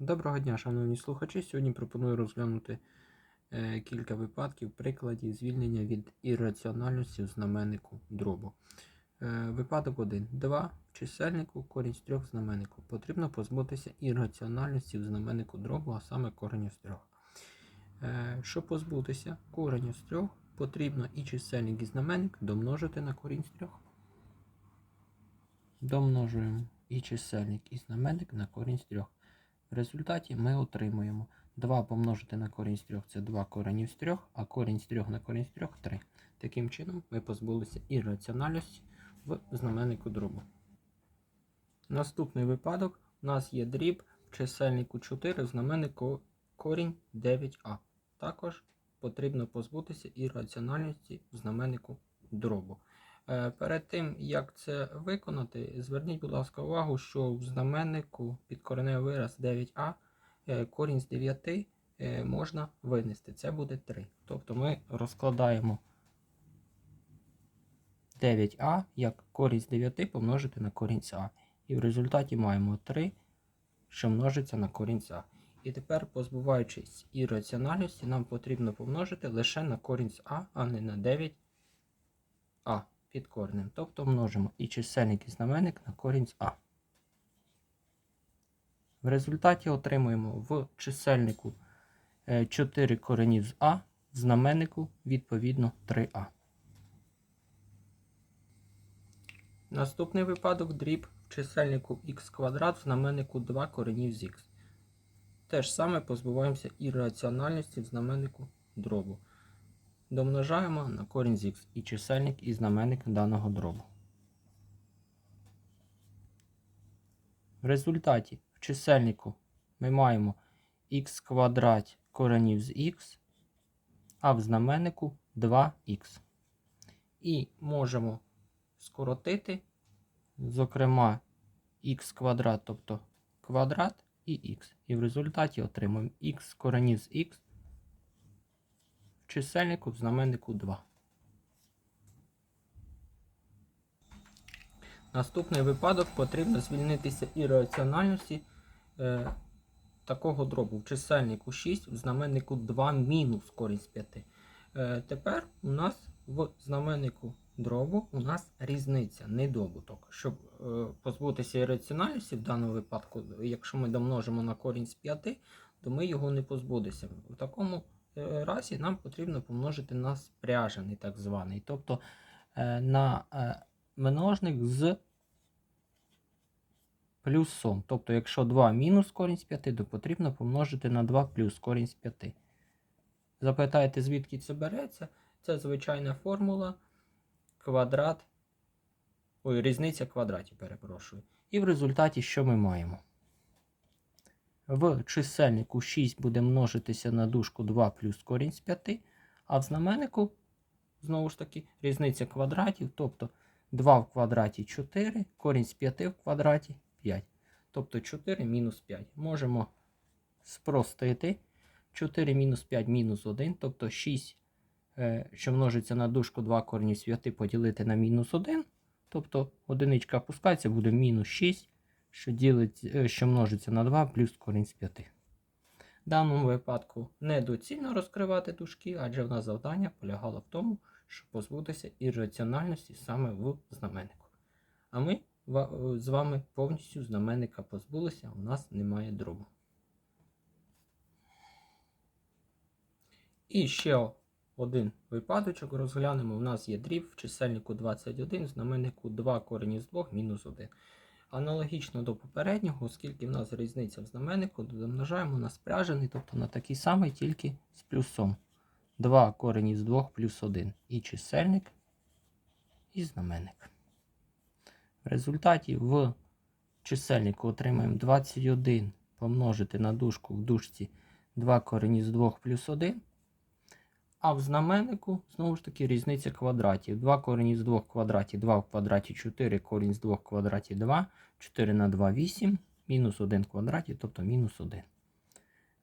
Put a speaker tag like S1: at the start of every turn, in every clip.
S1: Доброго дня, шановні слухачі. Сьогодні пропоную розглянути е, кілька випадків прикладів звільнення від ірраціональності в знаменнику дробу. Е, випадок 1. 2 в чисельнику корінь з 3 в знаменнику. Потрібно позбутися ірраціональності в знаменнику дробу, а саме кореню з 3. Е, щоб позбутися кореню з 3, потрібно і чисельник, і знаменник домножити на корінь з 3. Домножуємо і чисельник, і знаменник на корінь з 3. В результаті ми отримуємо 2 помножити на корінь з 3 це 2 коренів з 3, а корінь з 3 на корінь з 3 3. Таким чином ми позбулися ірраціональності в знаменнику дробу. Наступний випадок у нас є дріб в чисельнику 4 в знаменнику корінь 9а. Також потрібно позбутися ірраціональності в знаменнику дробу. Е, Перед тим, як це виконати, зверніть, будь ласка, увагу, що в знаменнику під кореневий вираз 9а е, корінь з 9 е, можна винести. Це буде 3. Тобто ми розкладаємо 9а як корінь з 9 помножити на корінь а. І в результаті маємо 3, що множиться на корінь а. І тепер, позбуваючись ірраціональності, нам потрібно помножити лише на корінь а, а не на 9а під коренем. Тобто множимо і чисельник, і знаменник на корінь з А. В результаті отримуємо в чисельнику 4 коренів з А, в знаменнику відповідно 3А. Наступний випадок дріб в чисельнику х квадрат, в знаменнику 2 коренів з х. Те ж саме позбуваємося ірраціональності в знаменнику дробу. Домножаємо на корінь з х і чисельник і знаменник даного дробу. В результаті в чисельнику ми маємо х квадрат коренів з х, а в знаменнику 2х. І можемо скоротити, зокрема, х квадрат, тобто квадрат і х. І в результаті отримуємо х коренів з х чисельнику в знаменнику 2. Наступний випадок потрібно звільнитися ірраціональності е, такого дробу в чисельнику 6, в знаменнику 2 мінус корінь з 5. Е, тепер у нас в знаменнику дробу у нас різниця, недобуток. Щоб е, позбутися ірраціональності в даному випадку, якщо ми домножимо на корінь з 5, то ми його не позбудемося. В такому разі нам потрібно помножити на спряжений так званий, тобто е, на е, множник з плюсом. Тобто, якщо 2 мінус корінь з 5, то потрібно помножити на 2 плюс корінь з 5. Запитаєте, звідки це береться? Це звичайна формула квадрат, ой, різниця квадратів, перепрошую. І в результаті що ми маємо? В чисельнику 6 буде множитися на дужку 2 плюс корінь з 5, а в знаменнику, знову ж таки, різниця квадратів, тобто 2 в квадраті 4, корінь з 5 в квадраті 5. Тобто 4 мінус 5. Можемо спростити. 4 мінус 5 мінус 1, тобто 6, е, що множиться на дужку 2 корені з 5 поділити на мінус 1. Тобто одиничка опускається, буде мінус 6, що, ділить, е, що множиться на 2 плюс корінь з 5. В даному випадку недоцільно розкривати дужки, адже в нас завдання полягало в тому, щоб позбутися ірраціональності саме в знаменнику. А ми з вами повністю знаменника позбулися, у нас немає дробу. І ще один випадочок розглянемо. У нас є дріб в чисельнику 21, в знаменнику 2 корені з 2 мінус 1. Аналогічно до попереднього, оскільки в нас різниця в знаменнику, домножаємо на спряжений, тобто на такий самий, тільки з плюсом. 2 корені з 2 плюс 1. І чисельник, і знаменник. В результаті в чисельнику отримаємо 21 помножити на дужку в дужці 2 корені з 2 плюс 1. А в знаменнику, знову ж таки, різниця квадратів. 2 корені з 2 в квадраті, 2 в квадраті 4, корінь з 2 в квадраті 2, 4 на 2 8, мінус 1 в квадраті, тобто мінус 1.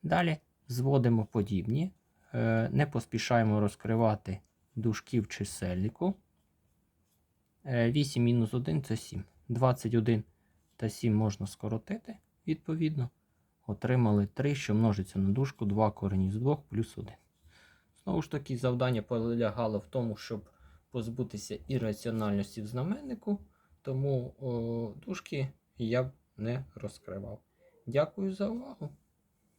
S1: Далі зводимо подібні. Е, Не поспішаємо розкривати дужки в чисельнику. Е, 8 мінус 1 це 7. 21 та 7 можна скоротити, відповідно. отримали 3, що множиться на дужку 2 корінь із 2 плюс 1. Знову ж таки, завдання полягало в тому, щоб позбутися ірраціональності в знаменнику, тому о, дужки я б не розкривав. Дякую за увагу.